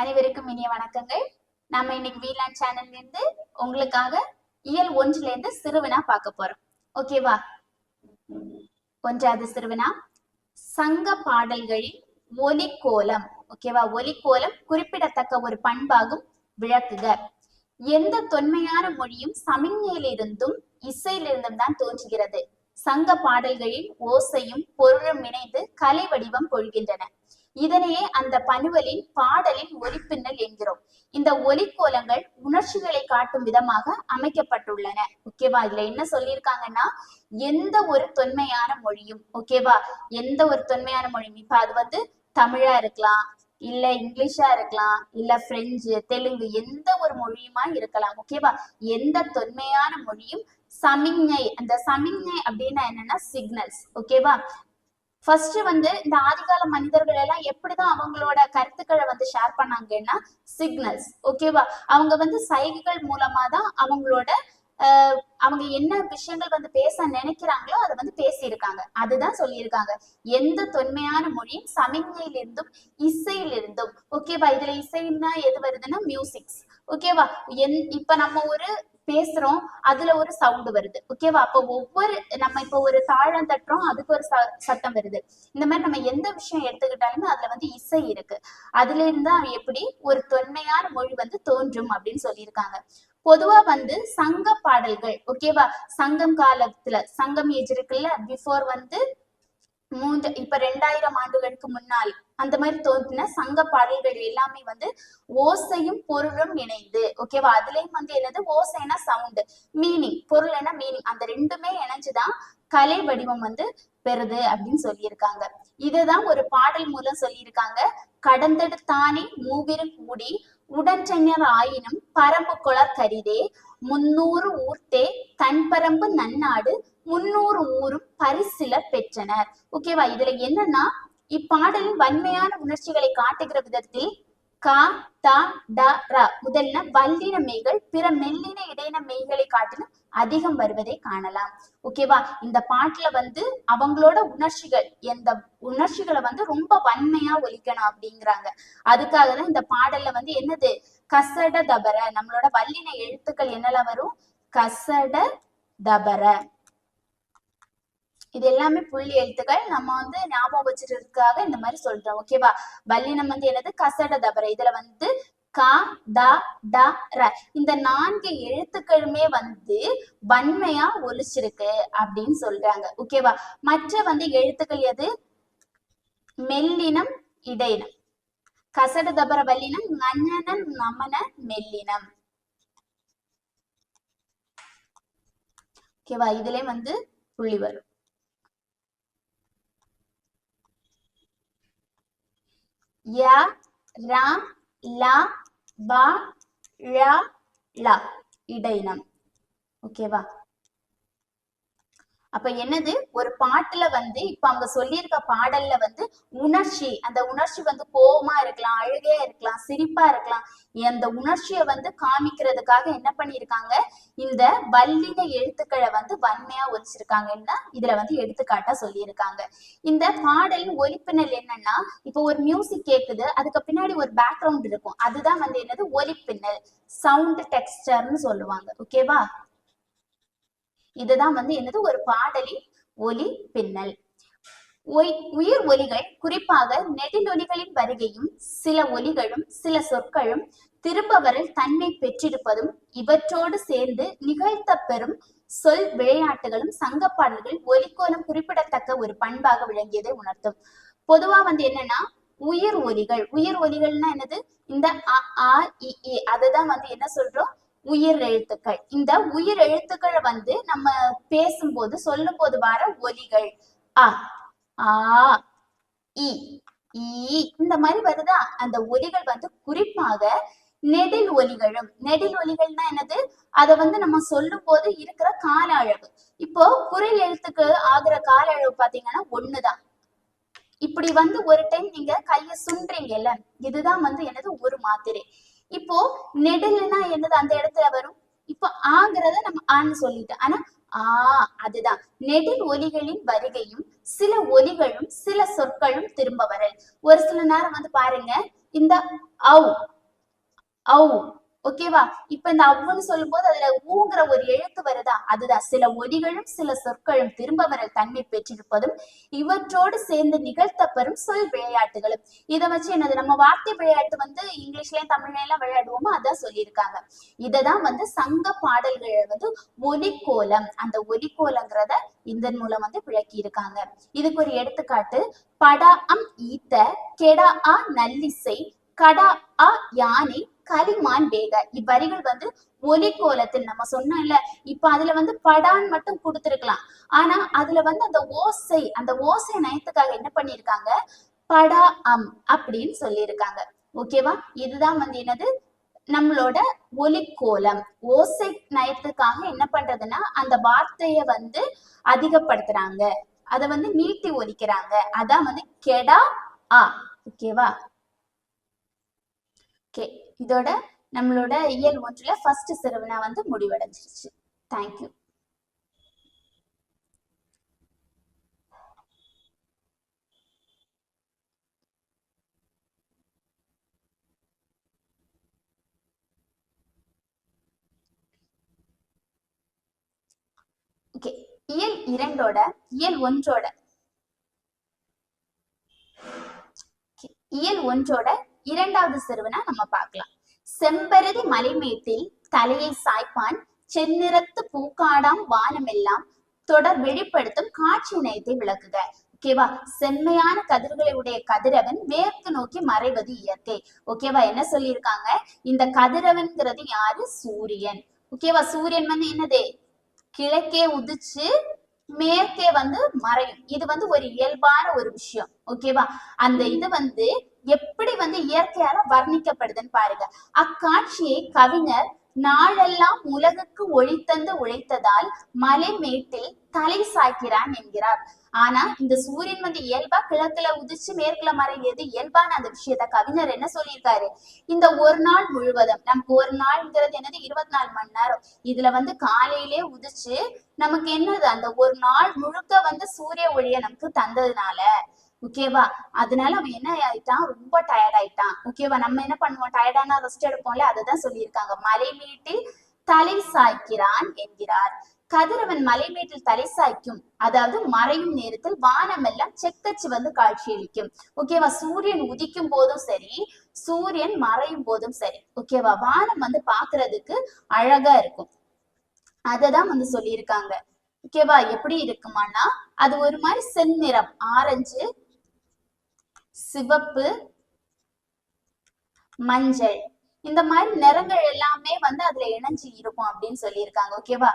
அனைவருக்கும் இனிய வணக்கங்கள். நம்ம இன்னைக்கு வீலான் சேனல்ல இருந்து உங்களுக்காக இயல் ஒன்றுல இருந்து சிறுவனா பார்க்க போறோம். ஓகேவா ஒன்றாவது சிறுவனா சங்க பாடல்களில் ஒலிக்கோலம். ஓகேவா ஒலிக்கோலம் குறிப்பிடத்தக்க ஒரு பண்பாகும் விளக்குக. எந்த தொன்மையான மொழியும் சமிஞ்ஞையிலிருந்தும் இசையிலிருந்தும் தான் தோன்றுகிறது. சங்க பாடல்களில் ஓசையும் பொருளும் இணைந்து கலை வடிவம் கொள்கின்றன. இதனையே அந்த பனுவலின் பாடலின் ஒலிப்பின்னல் என்கிறோம். இந்த ஒலிக்கோலங்கள் உணர்ச்சிகளை காட்டும் விதமாக அமைக்கப்பட்டுள்ளன. ஓகேவா? இதுல என்ன சொல்லியிருக்காங்கன்னா எந்த ஒரு தொன்மையான மொழியும் ஓகேவா? எந்த ஒரு தொன்மையான மொழியும். இப்ப அது வந்து தமிழா இருக்கலாம் இல்ல இங்கிலீஷா இருக்கலாம் இல்ல பிரெஞ்சு தெலுங்கு எந்த ஒரு மொழியுமா இருக்கலாம் ஓகேவா? எந்த தொன்மையான மொழியும் சமிஞ்ஞை அந்த சமிஞ்ஞை அப்படின்னா என்னன்னா சிக்னல்ஸ் ஓகேவா? ஃபர்ஸ்ட் வந்து இந்த ஆதிகால மனிதர்கள் எல்லாம் எப்படிதான் அவங்களோட கருத்துக்களை வந்து ஷேர் பண்ணாங்கன்னா சிக்னல்ஸ் ஓகேவா அவங்க வந்து சைகைகள் மூலமா தான் அவங்களோட அவங்க என்ன விஷயங்கள் வந்து பேச நினைக்கிறாங்களோ அதை வந்து பேசியிருக்காங்க. அதுதான் சொல்லியிருக்காங்க. எந்த தொன்மையான மொழியும் சமிஞ்ஞையிலிருந்தும் இசையிலிருந்தும் ஓகேவா இதுல இசைன்னா எது வருதுன்னா மியூசிக்ஸ் ஓகேவா என் இப்ப நம்ம ஒரு பேசுறோம் அதுல ஒரு சவுண்ட் வருது. ஓகேவா அப்போ ஒவ்வொரு நம்ம இப்போ ஒரு தாழம் தட்டுறோம் அதுக்கு ஒரு ச- சத்தம் வருது. இந்த மாதிரி நம்ம எந்த விஷயம் எடுத்துக்கிட்டாலுமே அதுல வந்து இசை இருக்கு. அதுல இருந்து எப்படி? ஒரு தொன்மையான மொழி வந்து தோன்றும் அப்படின்னு சொல்லியிருக்காங்க. பொதுவா வந்து சங்க பாடல்கள் ஓகேவா சங்கம் காலத்துல சங்கம் ஏஜ் இருக்குல்ல? பிஃபோர் வந்து மூன்று இப்ப ரெண்டாயிரம் ஆண்டுகளுக்கு முன்னால் அந்த மாதிரி தோன்றின சங்க பாடல்கள் எல்லாமே வந்து ஓசையும் பொருளும் இணைந்து ஓகேவா அதுலயும் வந்து என்னது? ஓசைனா சவுண்ட் மீனிங் பொருள் என்ன மீனிங் அந்த ரெண்டுமே இணைஞ்சுதான் கலை வடிவம் வந்து பெறுது அப்படின்னு சொல்லியிருக்காங்க. இதுதான் ஒரு பாடல் மூலம் சொல்லியிருக்காங்க. கடந்தெடுத்தானே மூவிரு கூடி உடன்றஞர் ஆயினும் பரம்பு குளர் கரிதே முன்னூறு ஊர்த்தே தன்பரம்பு நன்னாடு முன்னூறு ஊரும் பரிசில பெற்றனர். ஓகேவா இதுல என்னன்னா இப்பாடலின் வன்மையான உணர்ச்சிகளை காட்டுகிற விதத்தில் கா தா ட ர முதல்ல வல்லின மெய்கள் பிற மெல்லின இடையின மெய்களை காட்டிலும் அதிகம் வருவதை காணலாம். ஓகேவா இந்த பாட்டுல வந்து அவங்களோட உணர்ச்சிகள் எந்த உணர்ச்சிகளை வந்து ரொம்ப வன்மையா ஒலிக்கணும் அப்படிங்கிறாங்க. அதுக்காக தான் இந்த பாடல்ல வந்து என்னது? கசட தபர நம்மளோட வல்லின எழுத்துக்கள் என்னெல்லாம் வரும்? கசட தபர இது எல்லாமே புள்ளி எழுத்துக்கள். நம்ம வந்து ஞாபகம் வச்சிருக்கிறதுக்காக இந்த மாதிரி சொல்றோம். ஓகேவா பல்லினம் வந்து என்னது? கசட தபரை. இதுல வந்து கா த ட ர. இந்த நான்கு எழுத்துக்களுமே வந்து வன்மையா ஒலிச்சிருக்கு அப்படின்னு சொல்றாங்க. ஓகேவா மற்ற வந்து எழுத்துக்கள் எது? மெல்லினம் இடையினம். கசட தபர வல்லினம் நன்னன நமன மெல்லினம். ஓகேவா இதுலயே வந்து புள்ளி வரும். ய ர ல வ ழ ல இடையினம். ஓகேவா அப்ப என்னது? ஒரு பாட்டுல வந்து இப்ப அவங்க சொல்லியிருக்க பாடல்ல வந்து உணர்ச்சி அந்த உணர்ச்சி வந்து கோபமா இருக்கலாம் அழுகையா இருக்கலாம் சிரிப்பா இருக்கலாம். அந்த உணர்ச்சியை வந்து காமிக்கிறதுக்காக என்ன பண்ணியிருக்காங்க? இந்த வல்லின எழுத்துக்களை வந்து வன்மையா ஒலிச்சிருக்காங்கன்னா இதுல வந்து எடுத்துக்காட்டா சொல்லியிருக்காங்க. இந்த பாடலின் ஒலிப்பினல் என்னன்னா இப்போ ஒரு மியூசிக் கேக்குது அதுக்கு பின்னாடி ஒரு பேக்ரவுண்ட் இருக்கும். அதுதான் வந்து என்னது? ஒலிப்பின்னல் சவுண்ட் டெக்ஸ்டர்னு சொல்லுவாங்க. ஓகேவா இதுதான் வந்து என்னது? ஒரு பாடலின் ஒலி பின்னல். உயிர் ஒலிகள் குறிப்பாக நெடிலொலிகளின் வருகையும் சில ஒலிகளும் சில சொற்களும் திருப்பவரில் தன்மை பெற்றிருப்பதும் இவற்றோடு சேர்ந்து நிகழ்த்த பெறும் சொல் விளையாட்டுகளும் சங்க பாடல்கள் ஒலிக்கோலம் குறிப்பிடத்தக்க ஒரு பண்பாக விளங்கியதை உணர்த்தும். பொதுவா வந்து என்னன்னா உயிர் ஒலிகள். உயிர் ஒலிகள்னா என்னது? இந்த அ இ அதுதான் வந்து என்ன சொல்றோம்? உயிர் எழுத்துக்கள். இந்த உயிர் எழுத்துக்கள் வந்து நம்ம பேசும்போது சொல்லும் போது வர ஒலிகள். அ ஆ இ இந்த மாதிரி வருதா? அந்த ஒலிகள் வந்து குறிப்பாக நெடில் ஒலிகளும். நெடில் ஒலிகள்னா என்னது? அதை வந்து நம்ம சொல்லும் போது இருக்கிற கால அளவு. இப்போ குரல் எழுத்துக்கு ஆகுற கால அளவு பாத்தீங்கன்னா ஒண்ணுதான். இப்படி வந்து ஒரு டைம் நீங்க கைய சுன்றீங்கல்ல இதுதான் வந்து என்னது? ஒரு மாத்திரை. இப்போ நெடில்னா என்னது? அந்த இடத்துல வரும். இப்போ ஆங்கிறத நம்ம ஆன்னு சொல்லிட்டோம் ஆனா ஆ அதுதான். நெடில் ஒலிகளின் வருகையும் சில ஒலிகளும் சில சொற்களும் திரும்ப வரல் ஒரு சில நேரம் வந்து பாருங்க இந்த ஔ ஔ ஓகேவா இப்ப இந்த அவ்வுன்னு சொல்லும்போது அதுல ஊங்கிற ஒரு எழுத்து வருதா? அதுதான். சில ஒலிகளும் சில சொற்களும் திரும்ப வர தன்மை பெற்றிருப்பதும் இவற்றோடு சேர்ந்து நிகழ்த்தப்பெறும் சொல் விளையாட்டுகளும். இதை வச்சு என்னது? நம்ம வார்த்தை விளையாட்டு வந்து இங்கிலீஷ்லயும் தமிழ்ல எல்லாம் விளையாடுவோமோ? அதான் சொல்லியிருக்காங்க. இததான் வந்து சங்க பாடல்கள் வந்து ஒலிக்கோலம். அந்த ஒலிக்கோலங்கிறத இதன் மூலம் வந்து விளக்கி இருக்காங்க இதுக்கு ஒரு எடுத்துக்காட்டு. படா அம் ஈத்த கெடா ஆ நல்லிசை கடா ஆ யானை கலிமான் வேக இவ்வரிகள் வந்து ஒலி கோலத்தில் நம்ம சொன்னோம் இல்ல இப்ப அதுல வந்து படான் மட்டும் கொடுத்துருக்கலாம். ஆனா அதுல வந்து அந்த ஓசை அந்த ஓசை நயத்துக்காக என்ன பண்ணிருக்காங்க படா அம் அப்படின்னு சொல்லியிருக்காங்க. ஓகேவா இதுதான் வந்து என்னது? நம்மளோட ஒலிக்கோலம். ஓசை நயத்துக்காக என்ன பண்றதுன்னா அந்த வார்த்தைய வந்து அதிகப்படுத்துறாங்க. அத வந்து நீட்டி ஒலிக்கிறாங்க. அதான் வந்து கெடா ஆ. ஓகேவா ஓகே இதோட நம்மளோட இயல் ஒன்றுல ஃபர்ஸ்ட் சிறுவினா வந்து முடிவடைஞ்சிருச்சு. தேங்க்யூ ஓகே இயல் இரண்டோட இயல் ஒன்றோட. இயல் ஒன்றோட இரண்டாவது சிறுவனா நம்ம பார்க்கலாம். செம்பருதி மலைமேட்டில் தலையை சாய்ப்பான் செந்நிறத்து பூக்காடாம் வானமெல்லாம் தொடர் வெளிப்படுத்தும் காட்சி நயத்தை விளக்குக. ஓகேவா செம்மையான கதிர்களை உடைய கதிரவன் மேற்கு நோக்கி மறைவது இயற்கை. ஓகேவா என்ன சொல்லியிருக்காங்க? இந்த கதிரவன்கிறது யாரு? சூரியன். ஓகேவா சூரியன் வந்து என்னது? கிழக்கே உதிச்சு மேற்கே வந்து மறையும். இது வந்து ஒரு இயல்பான ஒரு விஷயம். ஓகேவா அந்த இது வந்து எப்படி வந்து இயற்கையால வர்ணிக்கப்படுதுன்னு பாருங்க. அக்காட்சியை கவிஞர் நாளெல்லாம் உலகுக்கு ஒழித்தந்து தந்து உழைத்ததால் மலை மேட்டில் தலை சாய்க்கிறான் என்கிறார். ஆனா இந்த சூரியன் வந்து இயல்பா கிழக்குல உதிச்சு மேற்குல மறைகிறது இயல்பான அந்த விஷயத்த கவிஞர் என்ன சொல்லியிருக்காரு? இந்த ஒரு நாள் முழுவதும் நமக்கு ஒரு நாள்ங்கிறது என்னது? இருபத்தி நாலு மணி நேரம். இதுல வந்து காலையிலே உதிச்சு நமக்கு என்னது? அந்த ஒரு நாள் முழுக்க வந்து சூரிய ஒளிய நமக்கு தந்ததுனால ஓகேவா அதனால அவன் என்ன ஆயிட்டான்? ரொம்ப டயர்ட் ஆயிட்டான். ஓகேவா நம்ம என்ன பண்ணுவோம்? டயர்டானா ரெஸ்ட் எடுப்போம்ல? அதுதான் சொல்லியிருக்காங்க. மலை மீட்டில் தலை சாய்க்கிறான் என்கிறார். கதிரவன் மலைமேட்டில் தலை சாய்க்கும். அதாவது மறையும் நேரத்தில் வானம் எல்லாம் செக்கச்சு வந்து காட்சியளிக்கும். ஓகேவா சூரியன் உதிக்கும் போதும் சரி சூரியன் மறையும் போதும் சரி. ஓகேவா வானம் வந்து பாக்குறதுக்கு அழகா இருக்கும். அததான் வந்து சொல்லியிருக்காங்க. ஓகேவா எப்படி இருக்குமானா அது ஒரு மாதிரி செந்நிறம் ஆரஞ்சு சிவப்பு மஞ்சள். இந்த மாதிரி நிறங்கள் எல்லாமே வந்து அதுல இணைஞ்சு இருக்கும் அப்படின்னு சொல்லியிருக்காங்க ஓகேவா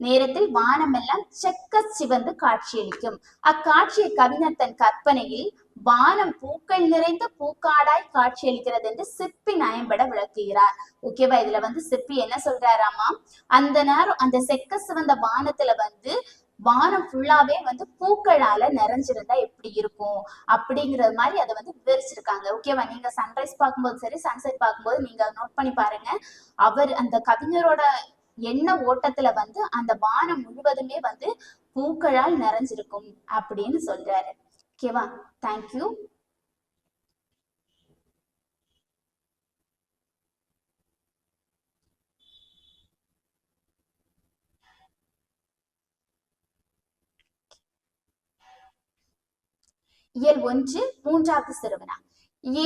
நேரத்தில் வானமெல்லாம் செக்க சிவந்து காட்சியளிக்கும். அக்காட்சியை கவிஞர் தன் கற்பனையில் வானம் பூக்கள் நிறைந்த பூக்காடாய் காட்சியளிக்கிறது என்று சிற்பி நயம்பட விளக்குகிறார். ஓகேவா இதுல வந்து சிற்பி என்ன சொல்றாராமா? அந்த நேரம் அந்த செக்க சிவந்த வானத்துல வந்து வானம் ஃபுல்லாவே வந்து பூக்களால நிறைஞ்சிருந்தா எப்படி இருக்கும் அப்படிங்கறது மாதிரி அதை வந்து விவரிச்சிருக்காங்க. ஓகேவா நீங்க சன்ரைஸ் பார்க்கும்போது சரி சன்செட் பார்க்கும்போது நீங்க நோட் பண்ணி பாருங்க. அவர் அந்த கவிஞரோட எண்ண ஓட்டத்துல வந்து அந்த வானம் முழுவதுமே வந்து பூக்களால் நிறைஞ்சிருக்கும் அப்படின்னு சொல்றாரு. ஓகேவா தேங்க்யூ இயல் ஒன்று மூன்றாவது சிறுவனா.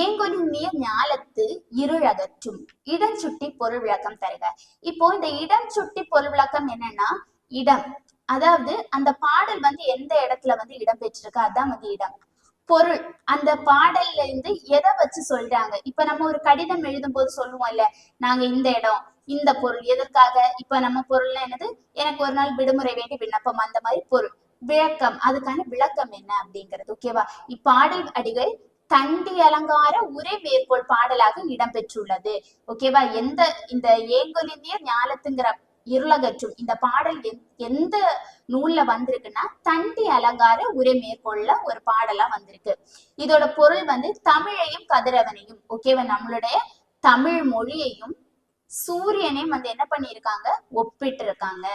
ஏங்கொலி நீர் ஞாலத்து இருளகற்றும் இடம் சுட்டி பொருள் விளக்கம் தருக. இப்போ இந்த இடம் சுட்டி பொருள் விளக்கம் என்னன்னா இடம். அதாவது அந்த பாடல் வந்து எந்த இடத்துல வந்து இடம் பெற்றிருக்கு அதான் வந்து இடம். பொருள். அந்த பாடல்ல இருந்து எதை வச்சு சொல்றாங்க? இப்ப நம்ம ஒரு கடிதம் எழுதும் போது சொல்லுவோம்ல நாங்க இந்த இடம் இந்த பொருள். எதற்காக? இப்ப நம்ம பொருள்னா என்னது? எனக்கு ஒரு நாள் விடுமுறை வேண்டி விண்ணப்பம். அந்த மாதிரி பொருள். விளக்கம். அதுக்கான விளக்கம் என்ன அப்படிங்கிறது ஓகேவா இப்பாடல் அடிகள் தண்டி அலங்கார உரை மேற்கோள் பாடலாக இடம்பெற்றுள்ளது. ஓகேவா எந்த இந்த ஏங்கொலிந்திய ஞாலத்துங்கிற இருளகற்றும் இந்த பாடல் எந்த நூல்ல வந்திருக்குன்னா தண்டி அலங்கார உரை மேற்கோள்ல ஒரு பாடலா வந்திருக்கு. இதோட பொருள் வந்து தமிழையும் கதிரவனையும் ஓகேவா நம்மளுடைய தமிழ் மொழியையும் சூரியனையும் வந்து என்ன பண்ணியிருக்காங்க? ஒப்பிட்டு இருக்காங்க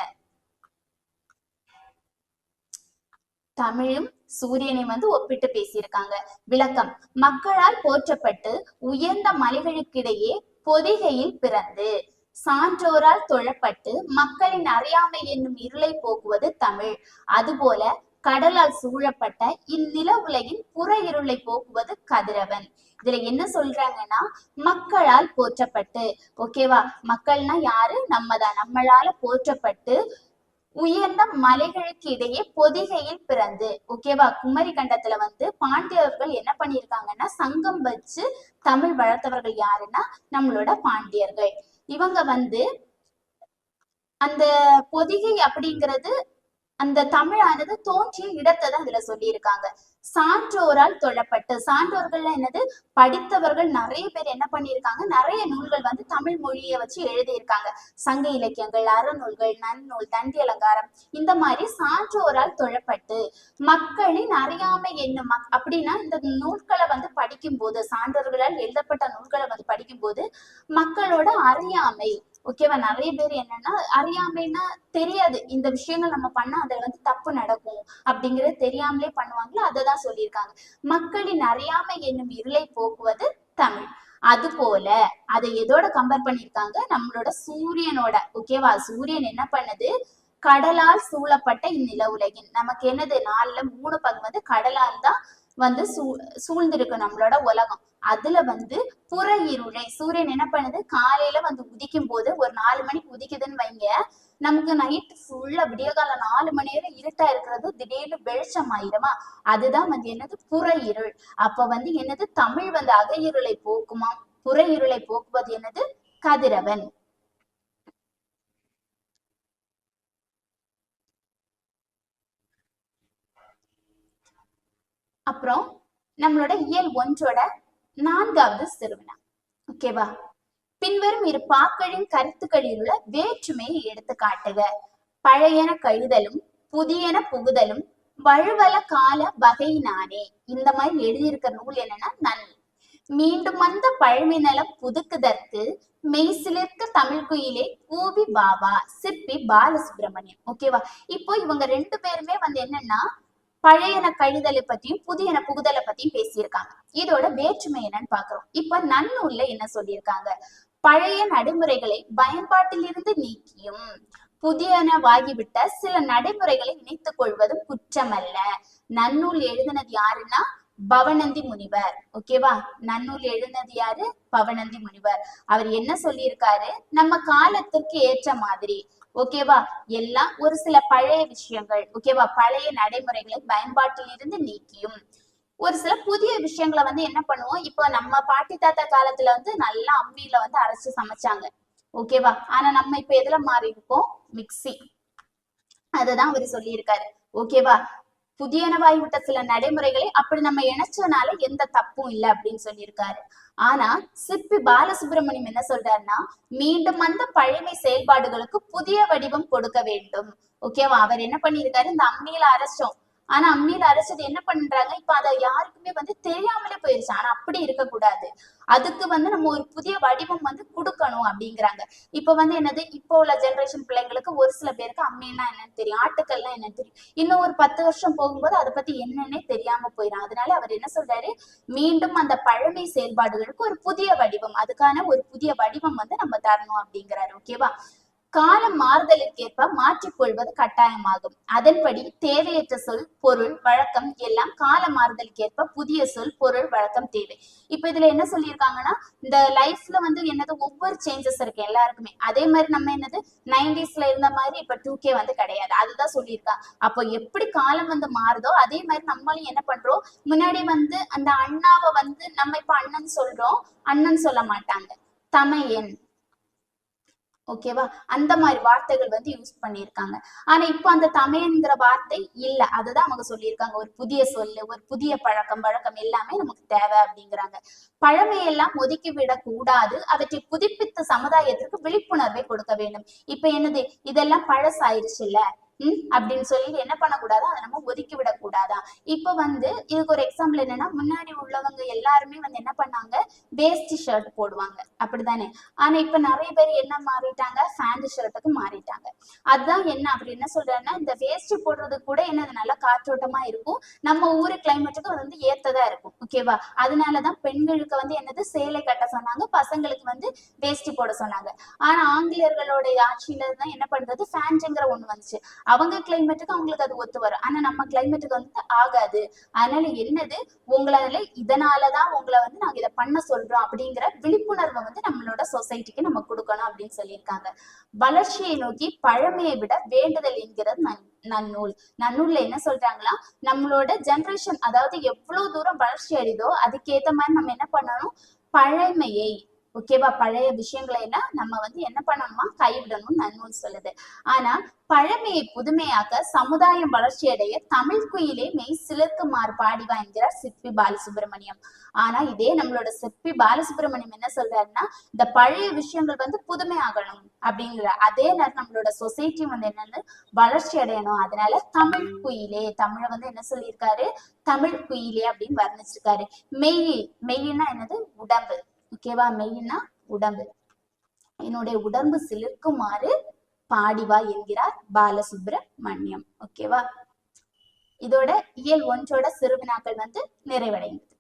தமிழும் சூரியனை வந்து ஒப்பிட்டு பேசியிருக்காங்க. விளக்கம். மக்களால் போற்றப்பட்டு உயர்ந்த மலைகளுக்கிடையே பொதிகையில் பிறந்து சான்றோரால் தொழப்பட்டு மக்களின் அறியாமை என்னும் இருளை போக்குவது தமிழ். அதுபோல கடலால் சூழப்பட்ட இந்நில உலகின் புற இருளை போக்குவது கதிரவன். இதுல என்ன சொல்றாங்கன்னா மக்களால் போற்றப்பட்டு. ஓகேவா? மக்கள்னா யாரு? நம்மதான். நம்மளால போற்றப்பட்டு உயர்ந்த மலைகளுக்கு இடையே பொதிகையில் பிறந்து ஓகேவா குமரி கண்டத்துல வந்து பாண்டியர்கள் என்ன பண்ணியிருக்காங்கன்னா சங்கம் வச்சு தமிழ் வளர்த்தவர்கள் யாருன்னா நம்மளோட பாண்டியர்கள். இவங்க வந்து அந்த பொதிகை அப்படிங்கிறது அந்த தமிழானது தோன்றிய இடத்தை தான் இதுல சொல்லியிருக்காங்க. சான்றோரால் தொழப்பட்டு சான்றோர்கள்ல என்னது? படித்தவர்கள் நிறைய பேர் என்ன பண்ணியிருக்காங்க? நிறைய நூல்கள் வந்து தமிழ் மொழியை வச்சு எழுதியிருக்காங்க. சங்க இலக்கியங்கள் அறநூல்கள் நன்னூல் தண்டி அலங்காரம் இந்த மாதிரி சான்றோரால் தொழப்பட்டு மக்களின் அறியாமை என்னும் மக்- அப்படின்னா இந்த நூல்களை வந்து படிக்கும் போது சான்றோர்களால் எழுதப்பட்ட நூல்களை வந்து படிக்கும்போது மக்களோட அறியாமை ஓகேவா நிறைய பேர் என்னன்னா அறியாமைன்னா தெரியாது. இந்த விஷயங்கள் நம்ம பண்ணா அதுல வந்து தப்பு நடக்கும் அப்படிங்கறது தெரியாமலே பண்ணுவாங்களோ அதை தான் சொல்லியிருக்காங்க. மக்களின் அறியாமை என்னும் இருளை போக்குவது தமிழ். அது போல அதை எதோட கம்பேர் பண்ணியிருக்காங்க? நம்மளோட சூரியனோட. ஓகேவா சூரியன் என்ன பண்ணுது? கடலால் சூழப்பட்ட இந்நில உலகின் நமக்கு என்னது? நாலுல மூணு பங்கு வந்து கடலால் தான் வந்து சூ சூழ்ந்திருக்கு நம்மளோட உலகம். அதுல வந்து புற இருளை சூரியன் என்ன பண்ணுது? காலையில வந்து உதிக்கும் போது ஒரு நாலு மணிக்கு உதிக்குதுன்னு வைங்க. நமக்கு நைட் ஃபுல்லா விடிய காலம் நாலு மணி நேரம் இருட்டா இருக்கிறது திடீர்னு வெளிச்சம் ஆயிருமா அதுதான் வந்து என்னது? புற இருள். அப்ப வந்து என்னது? தமிழ் வந்து அக இருளை போக்குமா புற இருளை போக்குவது என்னது? கதிரவன். அப்புறம் நம்மளோட இயல் ஒன்றோட நான்காவது சிறுவினா ஓகேவா பின்வரும் இரு பாக்களின் கருத்துக்களில் உள்ள வேற்றுமையை எடுத்து காட்டுக. பழையன கழுதலும் புதியன புகுதலும் வழுவல கால வகையினானே. இந்த மாதிரி எழுதியிருக்கிற நூல் என்னன்னா நன் மீண்டும் வந்த பழமை நலம் புதுக்குதற்கு மெய்சிலிருக்க தமிழ் குயிலே கூவி பாபா சிற்பி பாலசுப்ரமணியம். ஓகேவா இப்போ இவங்க ரெண்டு பேருமே வந்து என்னன்னா பழையன கழிதலை பத்தியும் புதியன புகுதலை பத்தியும் பேசியிருக்காங்க. இதோட வேற்றுமை என்னன்னு பாக்குறோம் இப்ப நன்னூல்ல என்ன சொல்லியிருக்காங்க? பழைய நடைமுறைகளை பயன்பாட்டிலிருந்து நீக்கியும் புதியனவாகிவிட்ட சில நடைமுறைகளை இணைத்துக் கொள்வதும் குற்றமல்ல. நன்னூல் எழுதினது யாருன்னா பவனந்தி முனிவர். ஓகேவா நன்னூல் எழுந்தது யாரு? பவனந்தி முனிவர். அவர் என்ன சொல்லியிருக்காரு? நம்ம காலத்திற்கு ஏற்ற மாதிரி. ஓகேவா எல்லாம் ஒரு சில பழைய விஷயங்கள். ஓகேவா பழைய நடைமுறைகளை பயன்பாட்டில் இருந்து நீக்கியும். ஒரு சில புதிய விஷயங்களை வந்து என்ன பண்ணுவோம்? இப்போ நம்ம பாட்டி தாத்தா காலத்துல வந்து நல்லா அம்மியில வந்து அரைச்சு சமைச்சாங்க. ஓகேவா ஆனா நம்ம இப்ப எதுல மாறி இருக்கோம் மிக்ஸி. அததான் அவர் சொல்லியிருக்காரு. ஓகேவா புதியனவாய் விட்ட சில நடைமுறைகளை அப்படி நம்ம இணைச்சதுனால எந்த தப்பும் இல்லை அப்படின்னு சொல்லியிருக்காரு. ஆனா சிற்பி பாலசுப்ரமணியம் என்ன சொல்றாருன்னா மீண்டும் அந்த பழமை செயல்பாடுகளுக்கு புதிய வடிவம் கொடுக்க வேண்டும். ஓகேவா? அவர் என்ன பண்ணியிருக்காரு? இந்த அம்மியில அரைச்சோம். ஆனா அம்மியில அரைச்சது என்ன பண்றாங்க? இப்ப அதை யாருக்குமே வந்து தெரியாமலே போயிருச்சு. ஆனா அப்படி இருக்கக்கூடாது. அதுக்கு வந்து நம்ம ஒரு புதிய வடிவம் வந்து கொடுக்கணும் அப்படிங்கிறாங்க. இப்ப வந்து என்னது? இப்போ உள்ள ஜெனரேஷன் பிள்ளைங்களுக்கு ஒரு சில பேருக்கு அம்மின்னா என்னன்னு தெரியும். ஆட்டுக்கள்னா என்னன்னு தெரியும். இன்னும் ஒரு பத்து வருஷம் போகும்போது அதை பத்தி என்னன்னே தெரியாம போயிடும் அதனால அவர் என்ன சொல்றாரு? மீண்டும் அந்த பழமை செயல்பாடுகளுக்கு ஒரு புதிய வடிவம் அதுக்கான ஒரு புதிய வடிவம் வந்து நம்ம தரணும் அப்படிங்கிறாரு. ஓகேவா? காலம் மாறுதலுக்கேற்ப மாற்றிக்கொள்வது கட்டாயமாகும். அதன்படி தேவையற்ற சொல் பொருள் வழக்கம் எல்லாம் கால மாறுதலுக்கேற்ப புதிய சொல் பொருள் வழக்கம் தேவை. இப்ப இதுல என்ன சொல்லியிருக்காங்கன்னா இந்த லைஃப்ல வந்து என்னது ஒவ்வொரு சேஞ்சஸ் இருக்கு எல்லாருக்குமே. அதே மாதிரி நம்ம என்னது நைன்டிஸ்ல இருந்த மாதிரி இப்ப டூ கே வந்து கிடையாது. அதுதான் சொல்லியிருக்காங்க அப்போ எப்படி காலம் வந்து மாறுதோ அதே மாதிரி நம்மளும் என்ன பண்றோம்? முன்னாடி வந்து அந்த அண்ணாவை வந்து நம்ம இப்ப அண்ணன் சொல்றோம். அண்ணன் சொல்ல மாட்டாங்க. தமையன் ஓகேவா அந்த மாதிரி வார்த்தைகள் வந்து யூஸ் பண்ணியிருக்காங்க. ஆனா இப்போ அந்த தமிழ்ங்கிற வார்த்தை இல்ல. அதுதான் அவங்க சொல்லியிருக்காங்க. ஒரு புதிய சொல்லு ஒரு புதிய பழக்கம் வழக்கம் எல்லாமே நமக்கு தேவை அப்படிங்கிறாங்க. பழமையெல்லாம் ஒதுக்கி விடக்கூடாது. அவற்றை புதுப்பித்த சமுதாயத்திற்கு விழிப்புணர்வை கொடுக்க வேண்டும். இப்ப என்னது? இதெல்லாம் பழசாயிருச்சு இல்ல ம் அப்படின்னு சொல்லி என்ன பண்ணக்கூடாது அதை நம்ம ஒதுக்கி விடக்கூடாதா இப்ப வந்து இதுக்கு ஒரு எக்ஸாம்பிள் என்னன்னா முன்னாடி உள்ளவங்க எல்லாருமே வந்து என்ன பண்ணாங்க? வேஸ்ட் ஷர்ட் போடுவாங்க. அப்படிதானே ஆனா இப்ப நிறைய பேர் என்ன மாறிட்டாங்க? ஃபேண்ட் ஷர்ட்டுக்கு மாறிட்டாங்க. அதுதான் என்ன அப்படி என்ன சொல்றேன்னா இந்த வேஸ்ட் போடுறது கூட என்ன நல்லா காற்றோட்டமா இருக்கும். நம்ம ஊரு கிளைமேட்டுக்கு அது வந்து ஏத்ததா இருக்கும். ஓகேவா அதனாலதான் பெண்களுக்கு வந்து என்னது? சேலை கட்ட சொன்னாங்க. பசங்களுக்கு வந்து வேஷ்டி போட சொன்னாங்க. ஆனா ஆங்கிலேயர்களுடைய ஆட்சியில தான் என்ன பண்றது? ஃபேன்ஸுங்கிற ஒண்ணு வந்துச்சு. அவங்க கிளைமேட்டுக்கு அவங்களுக்கு அது ஒத்து வரும். ஆனா நம்ம கிளைமேட்டுக்கு வந்து ஆகாது. அதனால என்னது? உங்களால இதனாலதான் உங்களை வந்து நாங்க இதை பண்ண சொல்றோம் அப்படிங்கிற விழிப்புணர்வை வந்து நம்மளோட சொசைட்டிக்கு நம்ம கொடுக்கணும் அப்படின்னு சொல்லியிருக்காங்க. வளர்ச்சியை நோக்கி பழமையை விட வேண்டுதல் என்கிறது நன் நன்னூல். நன்னூல்ல என்ன சொல்றாங்களா நம்மளோட ஜென்ரேஷன் அதாவது எவ்வளவு தூரம் வளர்ச்சி அடையுதோ அதுக்கேத்த மாதிரி நம்ம என்ன பண்ணணும்? பழமையை ஓகேவா? பழைய விஷயங்களை எல்லாம் நம்ம வந்து என்ன பண்ணணுமா கைவிடணும்னு நன்னூல் சொல்லுது. ஆனா பழமையை புதுமையாக்க சமுதாயம் வளர்ச்சி அடைய தமிழ் குயிலே மெய் சிலிர்க்குமாறு பாடிவா என்கிறார் சிற்பி பாலசுப்ரமணியம். ஆனா இதே நம்மளோட சிற்பி பாலசுப்ரமணியம் என்ன சொல்றாருன்னா இந்த பழைய விஷயங்கள் வந்து புதுமையாகணும் அப்படிங்கிற அதே நேரம் நம்மளோட சொசைட்டி வந்து என்னன்னு வளர்ச்சி அடையணும். அதனால தமிழ் குயிலே தமிழை வந்து என்ன சொல்லியிருக்காரு? தமிழ் குயிலே அப்படின்னு வர்ணிச்சிருக்காரு. மெய் மெய்னா என்னது? உடம்பு. ஓகேவா மெயினா உடம்பு. என்னுடைய உடம்பு சிலிர்க்குமாறு பாடிவா என்கிறார் பாலசுப்ரமணியம். ஓகேவா? இதோட இயல் ஒன்றோட சிறுவினாக்கள் வந்து நிறைவடைந்தது.